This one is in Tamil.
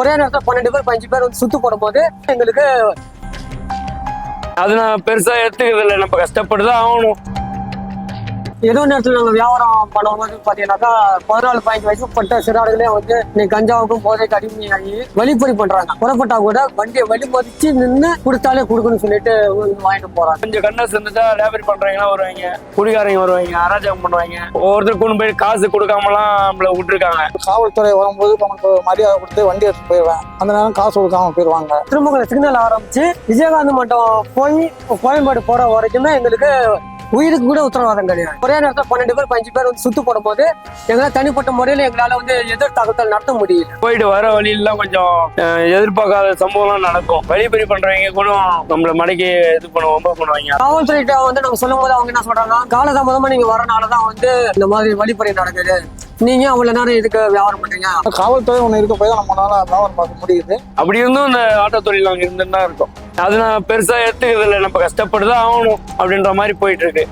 ஒரே நேரத்தில் பன்னெண்டு பேர் பதினஞ்சு பேர் வந்து சுத்து போடும்போது எங்களுக்கு அது நான் பெருசா எடுத்துக்கிறது இல்லை நம்ம கஷ்டப்பட்டு தான் ஆகணும். ஏதோ நேரத்தில் நாங்கள் வியாபாரம் பண்ணும்போது பார்த்தீங்கன்னாக்கா பதினாலு பதினஞ்சு வயசு பட்ட சிறார்களே வந்து இன்னைக்கு கஞ்சாவுக்கும் போதைக்கு அடிமையாகி வழிப்பறி பண்றாங்க. புறப்பட்டா கூட வண்டியை வழி மதிச்சு நின்று கொடுத்தாலே கொடுக்கணும்னு சொல்லிட்டு வாங்கிட்டு போறாங்க. கொஞ்சம் கண்ணஸ் இருந்துட்டா லேபர் பண்றவங்க வருவாங்க. குடிகாரங்க வருவாங்க அராஜகம் பண்ணுவாங்க. ஒவ்வொருத்தர் கொண்டு போய் காசு கொடுக்காமலாம் நம்மள விட்டுருக்காங்க. காவல்துறை வரும்போது நமக்கு மரியாதை கொடுத்து வண்டி எடுத்து போயிடுவேன். அந்த நேரம் காசு கொடுக்காம போயிடுவாங்க. திருமங்கல சிக்னல் ஆரம்பிச்சு விஜயகாந்த் மண்டபம் போய் கோயம்பேடு போற வரைக்குமே எங்களுக்கு உயிருக்கு கூட உத்தரவாதம் கிடையாது. ஒரே நேரத்தில் பன்னெண்டு பேர் பதினஞ்சு பேர் வந்து சுத்து போடும்போது எங்களால் தனிப்பட்ட முறையில் எங்களால் வந்து எதிர் தாக்குதல் நடத்த முடியல. போயிட்டு வர வழியெல்லாம் கொஞ்சம் எதிர்பார்க்காத சம்பவம்லாம் நடக்கும். வழிப்பறி பண்றவங்க கூட நம்மள மடக்கி இது பண்ணுவோம் பண்ணுவாங்க. காவல்துறையிட்ட வந்து நம்ம சொல்லும் போது அவங்க என்ன சொல்றாங்க காலதாமதமா நீங்க வரனால தான் வந்து இந்த மாதிரி வழிப்பறி நடக்குது. நீங்க அவ்வளவு நேரம் இதுக்கு வியாபாரம் பண்றீங்க? காவல்துறை ஒன்று இருக்க போய் தான் நம்மளால வியாபாரம் பார்க்க முடியுது. அப்படி இருந்தும் இந்த ஆட்டோ தொழில் அங்க இருந்துட்டு தான் இருக்கும். அது நான் பெருசா எடுத்துக்கிறது இல்லை நம்ம கஷ்டப்பட்டு தான் ஆகணும் அப்படின்ற மாதிரி போயிட்டு இருக்கு.